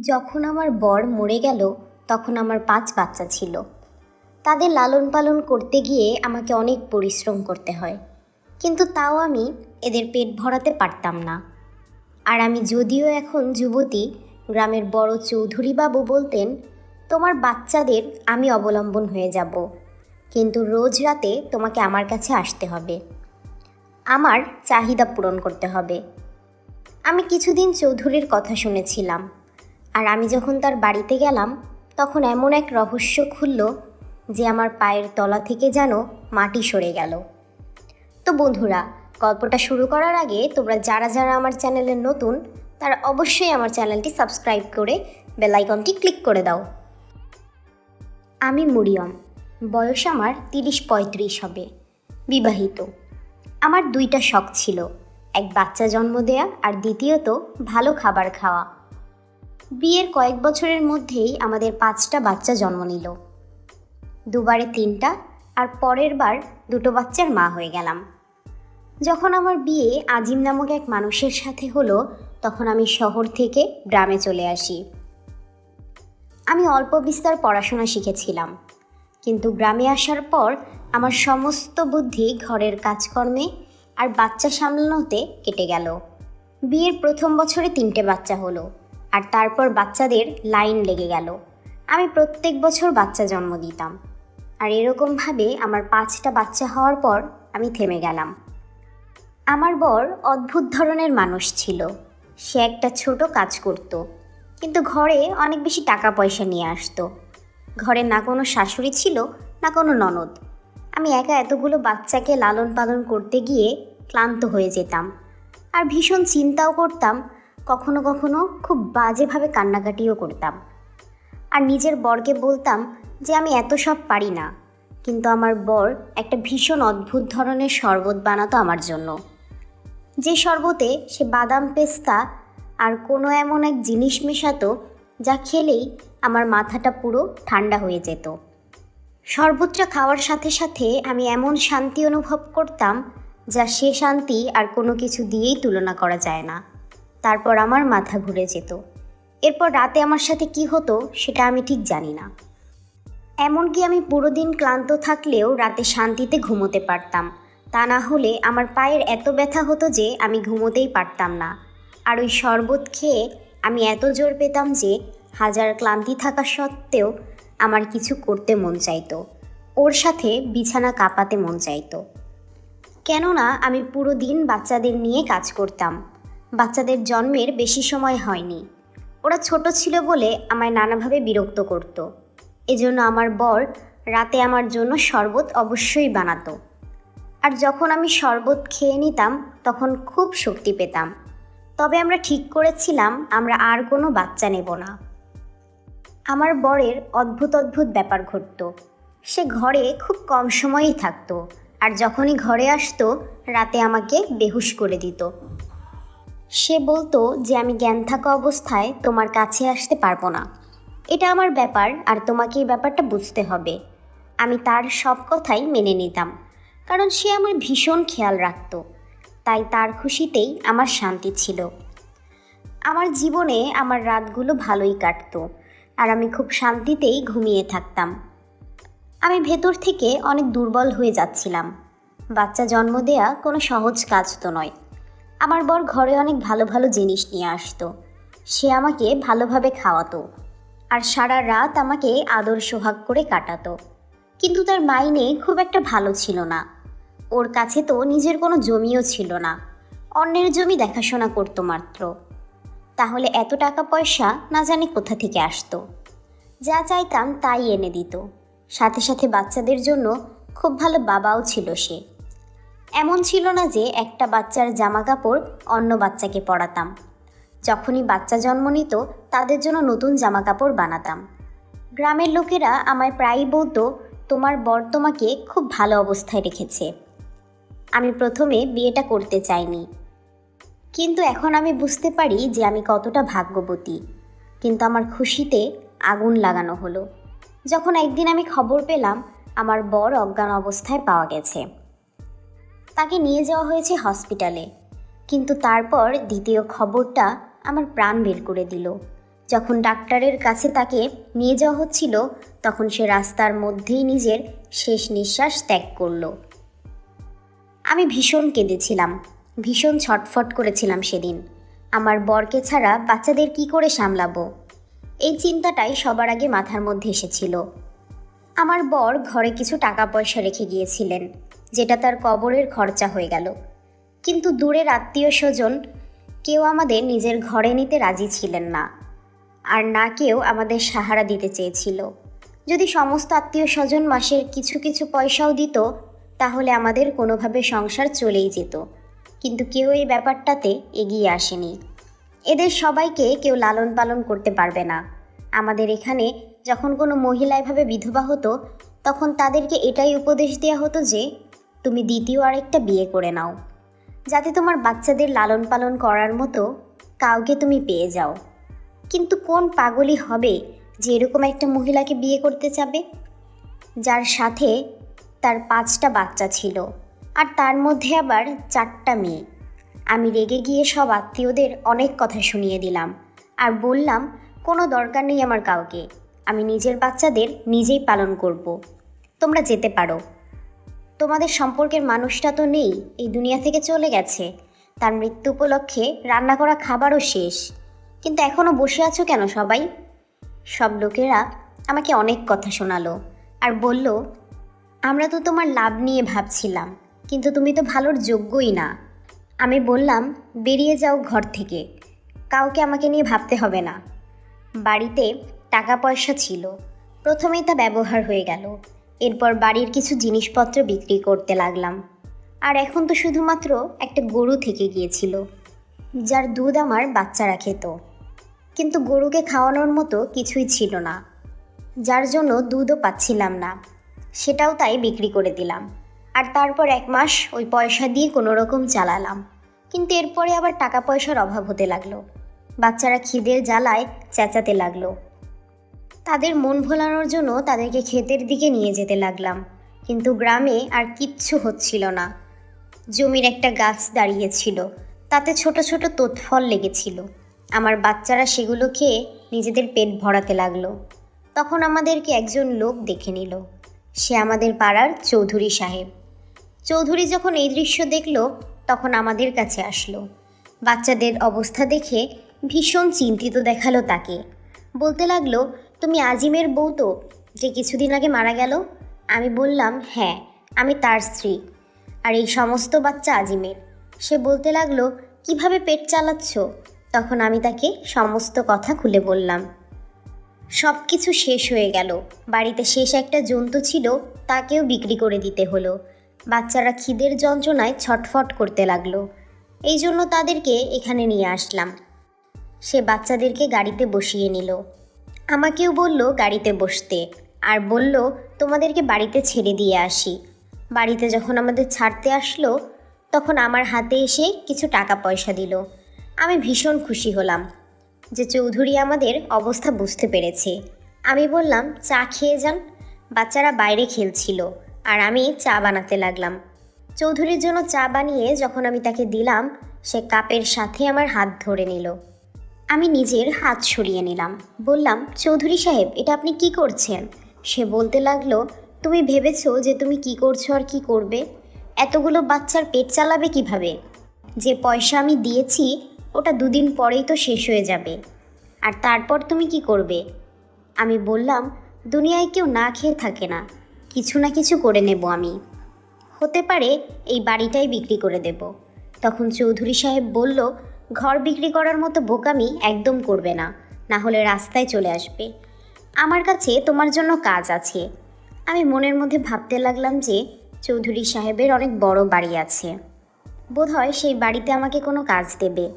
যখন আমার বর মরে গেল, তখন আমার পাঁচ বাচ্চা ছিল। তাদের লালন পালন করতে গিয়ে আমাকে অনেক পরিশ্রম করতে হয়। কিন্তু তাও আমি এদের পেট ভরাতে পারতাম না। আর আমি যদিও এখন যুবতী, গ্রামের বড় চৌধুরী বাবু বলতেন, তোমার বাচ্চাদের আমি অবলম্বন হয়ে যাব। কিন্তু রোজ রাতে তোমাকে আমার কাছে আসতে হবে। আমার চাহিদা পূরণ করতে হবে। আমি কিছুদিন চৌধুরীর কথা শুনেছিলাম। আর আমি যখন তার বাড়িতে গেলাম, তখন এমন এক রহস্য খুলল যে আমার পায়ের তলা থেকে যেন মাটি সরে গেল। তো বন্ধুরা, গল্পটা শুরু করার আগে তোমরা যারা যারা আমার চ্যানেলে নতুন, তারা অবশ্যই আমার চ্যানেলটি সাবস্ক্রাইব করে বেল আইকনটি ক্লিক করে দাও। আমি মরিয়ম, বয়স আমার তিরিশ পঁয়ত্রিশ হবে, বিবাহিত। আমার দুইটা শখ ছিল, এক বাচ্চা জন্ম দেয়া আর দ্বিতীয়ত ভালো খাবার খাওয়া। বিয়ের কয়েক বছরের মধ্যেই আমাদের পাঁচটা বাচ্চা জন্ম নিল। দুবারে তিনটা আর পরের বার দুটো বাচ্চার মা হয়ে গেলাম। যখন আমার বিয়ে আজিম নামক এক মানুষের সাথে হলো, তখন আমি শহর থেকে গ্রামে চলে আসি। আমি অল্প বিস্তর পড়াশোনা শিখেছিলাম, কিন্তু গ্রামে আসার পর আমার সমস্ত বুদ্ধি ঘরের কাজকর্মে আর বাচ্চা সামলানোতে কেটে গেল। বিয়ের প্রথম বছরে তিনটে বাচ্চা হলো আর তারপর বাচ্চাদের লাইন লেগে গেল। আমি প্রত্যেক বছর বাচ্চা জন্ম দিতাম। আর এরকমভাবে আমার পাঁচটা বাচ্চা হওয়ার পর আমি থেমে গেলাম। আমার বর অদ্ভুত ধরনের মানুষ ছিল। সে একটা ছোট কাজ করত। কিন্তু ঘরে অনেক বেশি টাকা পয়সা নিয়ে আসতো। ঘরে না কোনো শাশুড়ি ছিল, না কোনো ননদ। আমি একা এতগুলো বাচ্চাকে লালন পালন করতে গিয়ে ক্লান্ত হয়ে যেতাম। আর ভীষণ চিন্তাও করতাম কখনো কখনো খুব বাজেভাবে কান্নাকাটিও করতাম। আর নিজের বরকে বলতাম যে আমি এত সব পারি না, কিন্তু আমার বর একটা ভীষণ অদ্ভুত ধরনের শরবত বানাতো আমার জন্য। যে শরবতে সে বাদাম পেস্তা আর কোনো এমন এক জিনিস মেশাতো যা খেলেই আমার মাথাটা পুরো ঠান্ডা হয়ে যেত। শরবতটা খাওয়ার সাথে সাথে আমি এমন শান্তি অনুভব করতাম যা সে শান্তি আর কোনো কিছু দিয়েই তুলনা করা যায় না। তারপর আমার মাথা ঘুরে যেত। এরপর রাতে আমার সাথে কি হতো সেটা আমি ঠিক জানি না। এমনকি আমি পুরো দিন ক্লান্ত থাকলেও রাতে শান্তিতে ঘুমোতে পারতাম। তা না হলে আমার পায়ের এত ব্যথা হতো যে আমি ঘুমোতেই পারতাম না। আর ওই শরবত খেয়ে আমি এত জোর পেতাম যে হাজার ক্লান্তি থাকা সত্ত্বেও আমার কিছু করতে মন চাইতো। ওর সাথে বিছানা কাঁপাতে মন চাইতো। কেননা আমি পুরো দিন বাচ্চাদের নিয়ে কাজ করতাম। বাচ্চাদের জন্মের বেশি সময় হয়নি। ওরা ছোট ছিল বলে আমায় নানাভাবে বিরক্ত করত। এজন্য আমার বর রাতে আমার জন্য শরবত অবশ্যই বানাতো। আর যখন আমি শরবত খেয়ে নিতাম, তখন খুব শক্তি পেতাম। তবে আমরা ঠিক করেছিলাম, আমরা আর কোনো বাচ্চা নেব না। আমার বরের অদ্ভুত অদ্ভুত ব্যাপার ঘটতো। সে ঘরে খুব কম সময়ই থাকতো। আর যখনই ঘরে আসতো, রাতে আমাকে বেহুশ করে দিত। সে বলতো যে আমি জ্ঞান থাকা অবস্থায় তোমার কাছে আসতে পারব না। এটা আমার ব্যাপার আর তোমাকে এই ব্যাপারটা বুঝতে হবে। আমি তার সব কথাই মেনে নিতাম, কারণ সে আমার ভীষণ খেয়াল রাখতো। তাই তার খুশিতেই আমার শান্তি ছিল। আমার জীবনে আমার রাতগুলো ভালোই কাটতো আর আমি খুব শান্তিতেই ঘুমিয়ে থাকতাম। আমি ভেতর থেকে অনেক দুর্বল হয়ে যাচ্ছিলাম। বাচ্চা জন্ম দেয়া কোনো সহজ কাজ তো নয়। আমার বর ঘরে অনেক ভালো ভালো জিনিস নিয়ে আসতো। সে আমাকে ভালোভাবে খাওয়াতো আর সারা রাত আমাকে আদর সোহাগ করে কাটাতো। কিন্তু তার মাইনে খুব একটা ভালো ছিল না। ওর কাছে তো নিজের কোনো জমিও ছিল না। অন্যের জমি দেখাশোনা করতো মাত্র। তাহলে এত টাকা পয়সা না জানি কোথা থেকে আসতো। যা চাইতাম তাই এনে দিত। সাথে সাথে বাচ্চাদের জন্য খুব ভালো বাবাও ছিল সে। এমন ছিল না যে একটা বাচ্চার জামা কাপড় অন্য বাচ্চাকে পরাতাম। যখনই বাচ্চা জন্ম নিত, তাদের জন্য নতুন জামা কাপড় বানাতাম। গ্রামের লোকেরা আমায় প্রায়ই বলতো, তোমার বর তোমাকে খুব ভালো অবস্থায় রেখেছে। আমি প্রথমে বিয়েটা করতে চাইনি। কিন্তু এখন আমি বুঝতে পারি যে আমি কতটা ভাগ্যবতী। কিন্তু আমার খুশিতে আগুন লাগানো হলো। যখন একদিন আমি খবর পেলাম, আমার বর অজ্ঞান অবস্থায় পাওয়া গেছে। তাকে নিয়ে যাওয়া হয়েছে হসপিটালে। কিন্তু তারপর দ্বিতীয় খবরটা আমার প্রাণ বের করে দিল। যখন ডাক্তারের কাছে তাকে নিয়ে যাওয়া হচ্ছিল, তখন সে রাস্তার মধ্যেই নিজের শেষ নিঃশ্বাস ত্যাগ করল। আমি ভীষণ কেঁদেছিলাম, ভীষণ ছটফট করেছিলাম সেদিন। আমার বরকে ছাড়া বাচ্চাদের কি করে সামলাবো? এই চিন্তাটাই সবার আগে মাথার মধ্যে এসেছিল। আমার বর ঘরে কিছু টাকা পয়সা রেখে গিয়েছিলেন। যেটা তার কবরের খরচা হয়ে গেল। কিন্তু দূরের আত্মীয় স্বজন কেউ আমাদের নিজের ঘরে নিতে রাজি ছিলেন না। আর না কেউ আমাদের সাহারা দিতে চেয়েছিল। যদি সমস্ত আত্মীয় স্বজন মাসের কিছু কিছু পয়সাও দিত, তাহলে আমাদের কোনোভাবে সংসার চলেই যেত। কিন্তু কেউ এই ব্যাপারটাতে এগিয়ে আসেনি। এদের সবাইকে কেউ লালন পালন করতে পারবে না। আমাদের এখানে যখন কোনো মহিলা এভাবে বিধবা হতো, তখন তাদেরকে এটাই উপদেশ দেওয়া হতো যে তুমি দ্বিতীয় আরেকটা বিয়ে করে নাও। যাতে তোমার বাচ্চাদের লালন পালন করার মতো কাউকে তুমি পেয়ে যাও। কিন্তু কোন পাগলই হবে যে এরকম একটা মহিলাকে বিয়ে করতে চাবে যার সাথে তার পাঁচটা বাচ্চা ছিল, আর তার মধ্যে আবার চারটা মেয়ে। আমি রেগে গিয়ে সব আত্মীয়দের অনেক কথা শুনিয়ে দিলাম, আর বললাম, কোনো দরকার নেই আমার কাউকে। আমি নিজের বাচ্চাদের নিজেই পালন করব। তোমরা যেতে পারো। তোমাদের সম্পর্কের মানুষটা তো নেই, এই দুনিয়া থেকে চলে গেছে। তার মৃত্যু উপলক্ষে রান্না করা খাবারও শেষ। কিন্তু এখনও বসে আছো কেন সবাই? সব লোকেরা আমাকে অনেক কথা শোনালো আর বলল, আমরা তো তোমার লাভ নিয়ে ভাবছিলাম, কিন্তু তুমি তো ভালোর যোগ্যই না। আমি বললাম, বেরিয়ে যাও ঘর থেকে। কাউকে আমাকে নিয়ে ভাবতে হবে না। বাড়িতে টাকা পয়সা ছিল। প্রথমেই তা ব্যবহার হয়ে গেল। এরপর বাড়ির কিছু জিনিসপত্র বিক্রি করতে লাগলাম। আর এখন তো শুধুমাত্র একটা গরু থেকে গিয়েছিল, যার দুধ আমার বাচ্চারা খেত। কিন্তু গরুকে খাওয়ানোর মতো কিছুই ছিল না, যার জন্য দুধও পাচ্ছিলাম না। সেটাও তাই বিক্রি করে দিলাম। আর তারপর এক মাস ওই পয়সা দিয়ে কোনো রকম চালালাম। কিন্তু এরপরে আবার টাকা পয়সার অভাব হতে লাগল। বাচ্চারা খিদের জ্বালায় চেঁচাতে লাগল। তাদের মন ভোলানোর জন্য তাদেরকে ক্ষেতের দিকে নিয়ে যেতে লাগলাম। কিন্তু গ্রামে আর কিচ্ছু হচ্ছিল না। জমির একটা গাছ দাঁড়িয়েছিল। তাতে ছোট ছোট তোতফল লেগেছিল। আমার বাচ্চারা সেগুলো খেয়ে নিজেদের পেট ভরাতে লাগল। তখন আমাদেরকে একজন লোক দেখে নিল। সে আমাদের পাড়ার চৌধুরী সাহেব। চৌধুরী যখন এই দৃশ্য দেখল, তখন আমাদের কাছে আসলো। বাচ্চাদের অবস্থা দেখে ভীষণ চিন্তিত দেখাল তাকে। বলতে লাগল তুমি আজিমের বউ তো, যে কিছুদিন আগে মারা গেল? আমি বললাম হ্যাঁ আমি তার স্ত্রী। আর এই সমস্ত বাচ্চা আজিমের। সে বলতে লাগল, কীভাবে পেট চালাচ্ছ? তখন আমি তাকে সমস্ত কথা খুলে বললাম। সব কিছু শেষ হয়ে গেল। বাড়িতে শেষ একটা জন্তু ছিল, তাকেও বিক্রি করে দিতে হলো। বাচ্চারা খিদের যন্ত্রণায় ছটফট করতে লাগল। এই জন্য তাদেরকে এখানে নিয়ে আসলাম। সে বাচ্চাদেরকে গাড়িতে বসিয়ে নিল। আমাকেও বলল গাড়িতে বসতে আর বলল, তোমাদেরকে বাড়িতে ছেড়ে দিয়ে আসি। বাড়িতে যখন আমাদের ছাড়তে আসলো, তখন আমার হাতে এসে কিছু টাকা পয়সা দিল। আমি ভীষণ খুশি হলাম যে চৌধুরী আমাদের অবস্থা বুঝতে পেরেছে। আমি বললাম, চা খেয়ে যান। বাচ্চারা বাইরে খেলছিল আর আমি চা বানাতে লাগলাম। চৌধুরীর জন্য চা বানিয়ে যখন আমি তাকে দিলাম, সে কাপের সাথে আমার হাত ধরে নিল। আমি নিজের হাত সরিয়ে নিলাম। বললাম, চৌধুরী সাহেব, এটা আপনি কি করছেন? সে বলতে লাগল, তুমি ভেবেছো যে তুমি কি করছ আর কি করবে? এতগুলো বাচ্চার পেট চালাবে কীভাবে? যে পয়সা আমি দিয়েছি, ওটা দুদিন পরেই তো শেষ হয়ে যাবে। আর তারপর তুমি কি করবে? আমি বললাম, দুনিয়ায় কেউ না খেয়ে থাকে না। কিছু না কিছু করে নেব আমি। হতে পারে এই বাড়িটাই বিক্রি করে দেব। তখন চৌধুরী সাহেব বলল ঘর বিক্রি করার মতো বোকামি একদম করবে না না হলে রাস্তায় চলে আসবে। আমার কাছে তোমার জন্য কাজ আছে। আমি মনের মধ্যে ভাবতে লাগলাম যে চৌধুরী সাহেবের অনেক বড় বাড়ি আছে। বোধহয় সেই বাড়িতে আমাকে কোনো কাজ দেবে।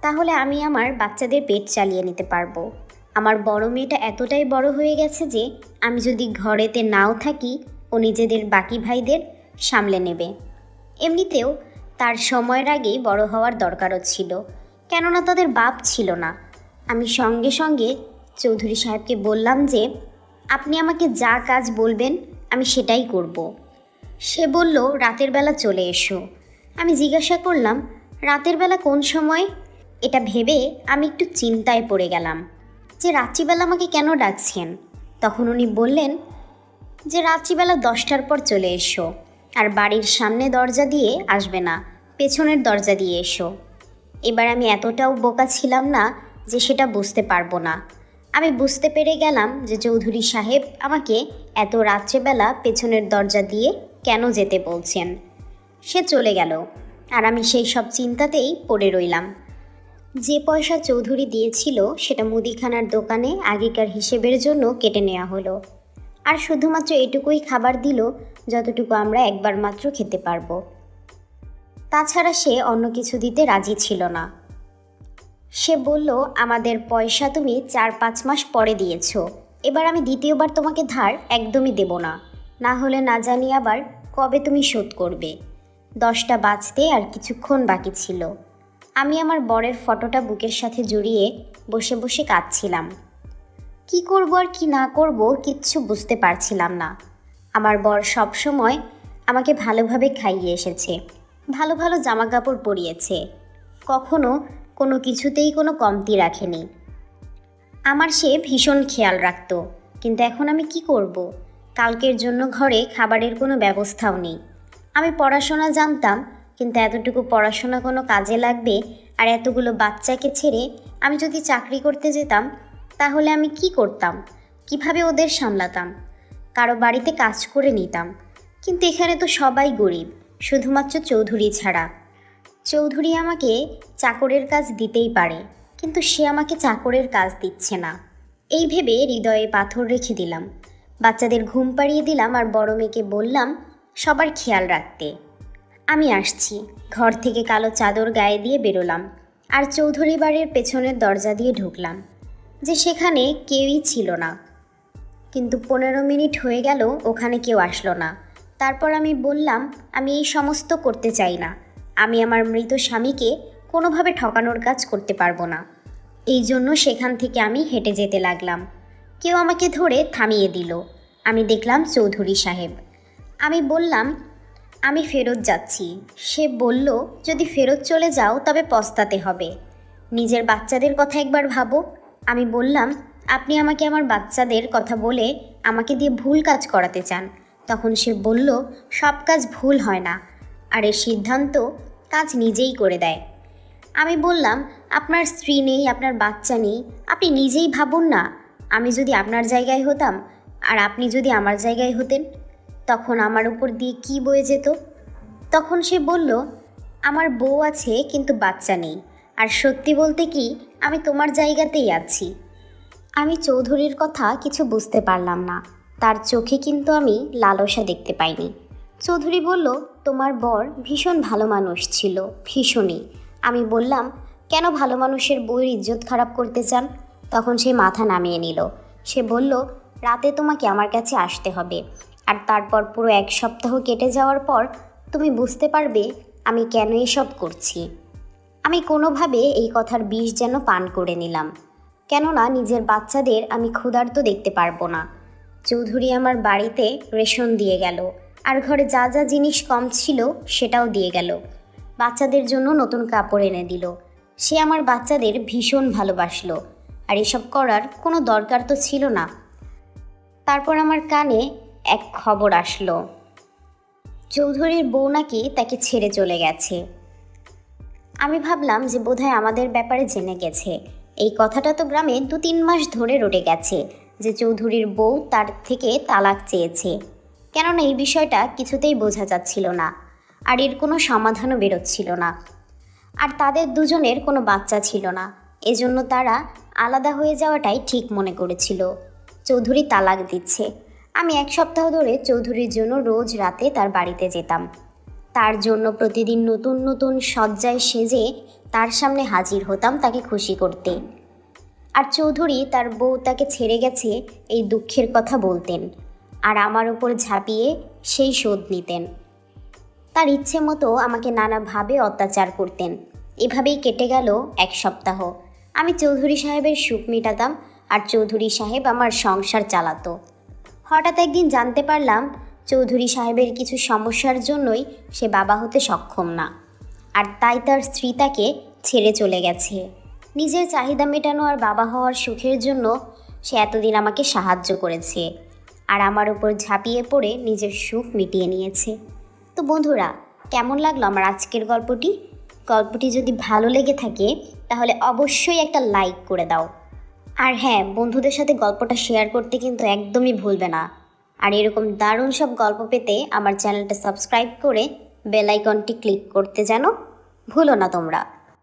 তাহলে আমি আমার বাচ্চাদের পেট চালিয়ে নিতে পারব। আমার বড় মেয়েটা এতটাই বড় হয়ে গেছে যে আমি যদি ঘরেতে নাও থাকি, ও নিজেদের বাকি ভাইদের সামলে নেবে। এমনিতেও তার সময়ের আগেই বড় হওয়ার দরকারও ছিল। কেননা তাদের বাপ ছিল না। আমি সঙ্গে সঙ্গে চৌধুরী সাহেবকে বললাম যে, আপনি আমাকে যা কাজ বলবেন, আমি সেটাই করব। সে বলল, রাতের বেলা চলে এসো। আমি জিজ্ঞাসা করলাম, রাতের বেলা কোন সময়? এটা ভেবে আমি একটু চিন্তায় পড়ে গেলাম, যে রাত্রিবেলা আমাকে কেন ডাকছেন? তখন উনি বললেন, যে রাত্রিবেলা দশটার পর চলে এসো। আর বাড়ির সামনে দরজা দিয়ে আসবে না। পেছনের দরজা দিয়ে এসো। এবার আমি এতটাও বোকা ছিলাম না যে সেটা বুঝতে পারব না। আমি বুঝতে পেরে গেলাম যে চৌধুরী সাহেব আমাকে এত রাত্রেবেলা পেছনের দরজা দিয়ে কেন যেতে বলছেন। সে চলে গেল আর আমি সেই সব চিন্তাতেই পড়ে রইলাম। যে পয়সা চৌধুরী দিয়েছিল সেটা মুদিখানার দোকানে আগেকার হিসেবের জন্য কেটে নেওয়া হলো। আর শুধুমাত্র এটুকুই খাবার দিল যতটুকু আমরা একবার মাত্র খেতে পারব। তাছাড়া সে অন্য কিছু দিতে রাজি ছিল না। সে বলল, আমাদের পয়সা তুমি চার পাঁচ মাস পরে দিয়েছ। এবার আমি দ্বিতীয়বার তোমাকে ধার একদমই দেব না। না হলে না জানি আবার কবে তুমি শোধ করবে। দশটা বাজতে আর কিছুক্ষণ বাকি ছিল। আমি আমার বরের ফটোটা বুকের সাথে জড়িয়ে বসে বসে কাঁদছিলাম। কি করব আর কি না করব কিচ্ছু বুঝতে পারছিলাম না। আমার বর সব সময় আমাকে ভালোভাবে খাইয়ে এসেছে, ভালো ভালো জামা কাপড় পরিয়েছে। কখনো কোনো কিছুতেই কোনো কমতি রাখেনি। আমার সে ভীষণ খেয়াল রাখতো, কিন্তু এখন আমি কি করব। কালকের জন্য ঘরে খাবারের কোনো ব্যবস্থাও নেই। আমি পড়াশোনা জানতাম, কিন্তু এতটুকু পড়াশোনা কোনো কাজে লাগবে আর এতগুলো বাচ্চাকে ছেড়ে আমি যদি চাকরি করতে যেতাম, তাহলে আমি কি করতাম? কীভাবে ওদের সামলাতাম? কারও বাড়িতে কাজ করে নিতাম। কিন্তু এখানে তো সবাই গরিব, শুধুমাত্র চৌধুরী ছাড়া। চৌধুরী আমাকে চাকরের কাজ দিতেই পারে, কিন্তু সে আমাকে চাকরের কাজ দিচ্ছে না। এই ভেবে হৃদয়ে পাথর রেখে দিলাম। বাচ্চাদের ঘুম পাড়িয়ে দিলাম আর বড় মেয়েকে বললাম, সবার খেয়াল রাখতে। আমি আসছি, ঘর থেকে কালো চাদর গায়ে দিয়ে বেরোলাম আর চৌধুরী বাড়ির পেছনের দরজা দিয়ে ঢুকলাম, যে সেখানে কেউই ছিল না। কিন্তু পনেরো মিনিট হয়ে গেল, ওখানে কেউ আসলো না। তারপর আমি বললাম, আমি এই সমস্ত করতে চাই না। আমি আমার মৃত স্বামীকে কোনোভাবে ঠকানোর কাজ করতে পারব না। এই জন্য সেখান থেকে আমি হেঁটে যেতে লাগলাম। কেউ আমাকে ধরে থামিয়ে দিল। আমি দেখলাম চৌধুরী সাহেব। আমি বললাম, আমি ফেরত যাচ্ছি। সে বলল, যদি ফেরত চলে যাও, তবে পস্তাতে হবে। নিজের বাচ্চাদের কথা একবার ভাবো। আমি বললাম আপনি আমাকে আমার বাচ্চাদের কথা বলে আমাকে দিয়ে ভুল কাজ করাতে চান। তখন সে বলল, সব কাজ ভুল হয় না। আর এর সিদ্ধান্ত কাজ নিজেই করে দেয়। আমি বললাম, আপনার স্ত্রী নেই, আপনার বাচ্চা নেই, আপনি নিজেই ভাবুন না। আমি যদি আপনার জায়গায় হতাম, আর আপনি যদি আমার জায়গায় হতেন, তখন আমার উপর দিয়ে কি বয়ে যেত? তখন সে বলল, আমার বউ আছে, কিন্তু বাচ্চা নেই। আর সত্যি বলতে কি, আমি তোমার জায়গাতেই আছি। আমি চৌধুরীর কথা কিছু বুঝতে পারলাম না। তার চোখে কিন্তু আমি লালসা দেখতে পাইনি। চৌধুরী বলল, তোমার বর ভীষণ ভালো মানুষ ছিল, ভীষণই। আমি বললাম, কেন ভালো মানুষের বউয়ের ইজ্জত খারাপ করতে চান? তখন সে মাথা নামিয়ে নিল। সে বলল, রাতে তোমাকে আমার কাছে আসতে হবে। আর তারপর পুরো এক সপ্তাহ কেটে যাওয়ার পর তুমি বুঝতে পারবে আমি কেন এসব করছি। আমি কোনোভাবে এই কথার বিষ যেন পান করে নিলাম। কেননা নিজের বাচ্চাদের আমি ক্ষুধার্ত দেখতে পারব না। চৌধুরী আমার বাড়িতে রেশন দিয়ে গেল। আর ঘরে যা যা জিনিস কম ছিল সেটাও দিয়ে গেল। বাচ্চাদের জন্য নতুন কাপড় এনে দিল। সে আমার বাচ্চাদের ভীষণ ভালোবাসলো। আর এসব করার কোনো দরকার তো ছিল না। তারপর আমার কানে এক খবর আসলো। চৌধুরীর বউ নাকি তাকে ছেড়ে চলে গেছে। আমি ভাবলাম যে বোধহয় আমাদের ব্যাপারে জেনে গেছে। এই কথাটা তো গ্রামে দু তিন মাস ধরে রটে গেছে যে চৌধুরীর বউ তার থেকে তালাক চেয়েছে। কেননা এই বিষয়টা কিছুতেই বোঝা যাচ্ছিল না, আর এর কোনো সমাধানও বেরোচ্ছিল না। আর তাদের দুজনের কোনো বাচ্চা ছিল না, এজন্য তারা আলাদা হয়ে যাওয়াটাই ঠিক মনে করেছিল। চৌধুরী তালাক দিচ্ছে। আমি এক সপ্তাহ ধরে চৌধুরীর জন্য রোজ রাতে তার বাড়িতে যেতাম। তার জন্য প্রতিদিন নতুন নতুন সজ্জায় সেজে তার সামনে হাজির হতাম তাকে খুশি করতে। আর চৌধুরী তার বউ তাকে ছেড়ে গেছে এই দুঃখের কথা বলতেন আর আমার উপর ঝাঁপিয়ে সেই শোধ নিতেন। তার ইচ্ছে মতো আমাকে নানাভাবে অত্যাচার করতেন। এভাবেই কেটে গেল এক সপ্তাহ। আমি চৌধুরী সাহেবের সুখ মেটাতাম আর চৌধুরী সাহেব আমার সংসার চালাতো। হঠাৎ একদিন জানতে পারলাম, চৌধুরী সাহেবের কিছু সমস্যার জন্যই সে বাবা হতে সক্ষম না। আর তাই তার স্ত্রী তাকে ছেড়ে চলে গেছে। নিজের চাহিদা মেটানো আর বাবা হওয়ার সুখের জন্য সে এতদিন আমাকে সাহায্য করেছে আর আমার উপর ঝাঁপিয়ে পড়ে নিজের সুখ মিটিয়ে নিয়েছে। তো বন্ধুরা, কেমন লাগল আমার আজকের গল্পটি? গল্পটি যদি ভালো লেগে থাকে, তাহলে অবশ্যই একটা লাইক করে দাও। আর হ্যাঁ বন্ধুদের সাথে গল্পটা শেয়ার করতে কিন্তু একদমই ভুলবে না। আর এরকম দারুণ সব গল্প পেতে আমার চ্যানেলটা সাবস্ক্রাইব করে বেল আইকনটি ক্লিক করতে যেন ভুলো না তোমরা।